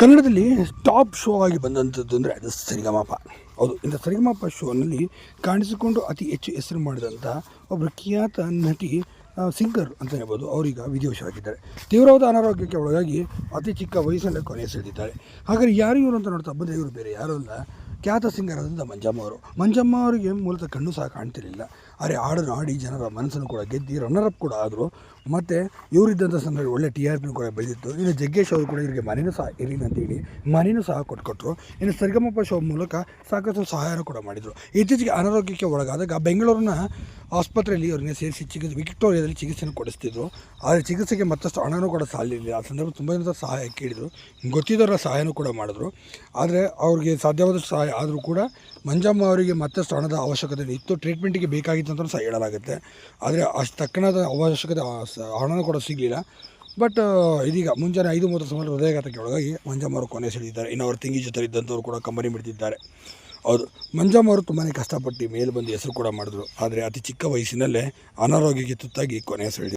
ಕನ್ನಡದಲ್ಲಿ top show ಆಗಿ ಬಂದಂಥದ್ದು ಅಂದರೆ ಅದು ಸರಿಗಮಪ. ಹೌದು, ಇಂಥ ಸರಿಗಮಪ ಶೋನಲ್ಲಿ ಕಾಣಿಸಿಕೊಂಡು ಅತಿ ಹೆಚ್ಚು ಹೆಸರು ಮಾಡಿದಂಥ ಒಬ್ಬರು ಖ್ಯಾತ ನಟಿ ಸಿಂಗರ್ ಅಂತ ಹೇಳ್ಬೋದು. ಅವರೀಗ ವಿಧಿವಶರಾಗಿದ್ದಾರೆ ತೀವ್ರವಾದ ಅನಾರೋಗ್ಯಕ್ಕೆ ಒಳಗಾಗಿ ಅತಿ ಚಿಕ್ಕ ವಯಸ್ಸಿನಲ್ಲಿ ಕೊನೆ ಹಾಗಾದರೆ ಯಾರು ಇವರು ಅಂತ ನೋಡ್ತಾ ಬಂದರೆ ಇವರು ಬೇರೆ, ಯಾರೂ ಅಲ್ಲ. ಖ್ಯಾತ ಸಿಂಗರ್ ಆದಂಥ ಮಂಜಮ್ಮ ಅವರು. ಮಂಜಮ್ಮ ಅವರಿಗೆ ಮೂಲತಃ ಕಣ್ಣು ಸಹ ಕಾಣ್ತಿರಲಿಲ್ಲ. ಆದರೆ ಹಾಡನ್ನು ಆಡಿ ಜನರ ಮನಸ್ಸನ್ನು ಕೂಡ ಗೆದ್ದು ಅಪ್ ಕೂಡ ಆದರು. ಮತ್ತು ಇವರಿದ್ದಂಥ ಸಂದರ್ಭ ಒಳ್ಳೆ ಟಿ ಆರ್ ಪಿ ಕೂಡ ಬೆಳೆದಿತ್ತು. ಇನ್ನು ಜಗ್ಗೇಶ್ ಅವರು ಕೂಡ ಇವರಿಗೆ ಮನೆಯೂ ಸಹ ಇರಲಿಲ್ಲ ಅಂತೇಳಿ ಮನೆಯೂ ಸಹ ಕೊಟ್ಕೊಟ್ರು. ಇನ್ನು ಸರ್ಗಮಪ್ಪ ಶೋ ಮೂಲಕ ಸಾಕಷ್ಟು ಸಹಾಯ ಕೂಡ ಮಾಡಿದರು. ಇತ್ತೀಚೆಗೆ ಅನಾರೋಗ್ಯಕ್ಕೆ ಒಳಗಾದಾಗ ಬೆಂಗಳೂರಿನ ಆಸ್ಪತ್ರೆಯಲ್ಲಿ ಅವ್ರನ್ನ ಸೇರಿಸಿ ಚಿಕಿತ್ಸೆ, ವಿಕ್ಟೋರಿಯಾದಲ್ಲಿ ಚಿಕಿತ್ಸೆಯನ್ನು ಕೊಡಿಸ್ತಿದ್ರು. ಆದರೆ ಚಿಕಿತ್ಸೆಗೆ ಮತ್ತಷ್ಟು ಹಣನೂ ಕೂಡ ಸಾಲಿರಲಿಲ್ಲ ಆ ಸಂದರ್ಭ ತುಂಬ ಜನ ಸಹಾಯ ಕೇಳಿದರು. ಗೊತ್ತಿದ್ದವರ ಸಹಾಯನೂ ಕೂಡ ಮಾಡಿದ್ರು. ಆದರೆ ಅವ್ರಿಗೆ ಸಾಧ್ಯವಾದಷ್ಟು ಸಹಾಯ ಆದರೂ ಕೂಡ ಮಂಜಮ್ಮ ಅವರಿಗೆ ಮತ್ತಷ್ಟು ಹಣದ ಅವಶ್ಯಕತೆ ಇತ್ತು. ಟ್ರೀಟ್ಮೆಂಟಿಗೆ ಬೇಕಾಗಿತ್ತು ಅಂತ ಸಹ ಹೇಳಲಾಗುತ್ತೆ. ಆದರೆ ಅಷ್ಟು ತಕ್ಕನಾದ ಅವಶ್ಯಕತೆ ಹಣನೂ ಕೂಡ ಸಿಗಲಿಲ್ಲ. ಬಟ್ ಇದೀಗ ಮುಂಜಾನೆ ಐದು ಮೂವತ್ತು ಸುಮಾರು ಹೃದಯಘಾತಕ್ಕೆ ಒಳಗಾಗಿ ಮಂಜಮ್ಮ ಅವರು ಕೊನೆ ಸೆಳೆದಿದ್ದಾರೆ. ಇನ್ನು ಅವ್ರ ತಿಂಗಿ ಜೊತೆ ಇದ್ದಂಥವ್ರು ಕೂಡ ಕಂಬನಿ ಬಿಡ್ತಿದ್ದಾರೆ ಹೌದು. ಮಂಜಮ್ಮ ಅವರು ತುಂಬಾ ಕಷ್ಟಪಟ್ಟು ಮೇಲೆ ಬಂದು ಹೆಸರು ಕೂಡ ಮಾಡಿದ್ರು. ಆದರೆ ಅತಿ ಚಿಕ್ಕ ವಯಸ್ಸಿನಲ್ಲೇ ಅನಾರೋಗ್ಯಕ್ಕೆ ತುತ್ತಾಗಿ ಕೊನೆ ಸೆಳೆದಿದ್ದಾರೆ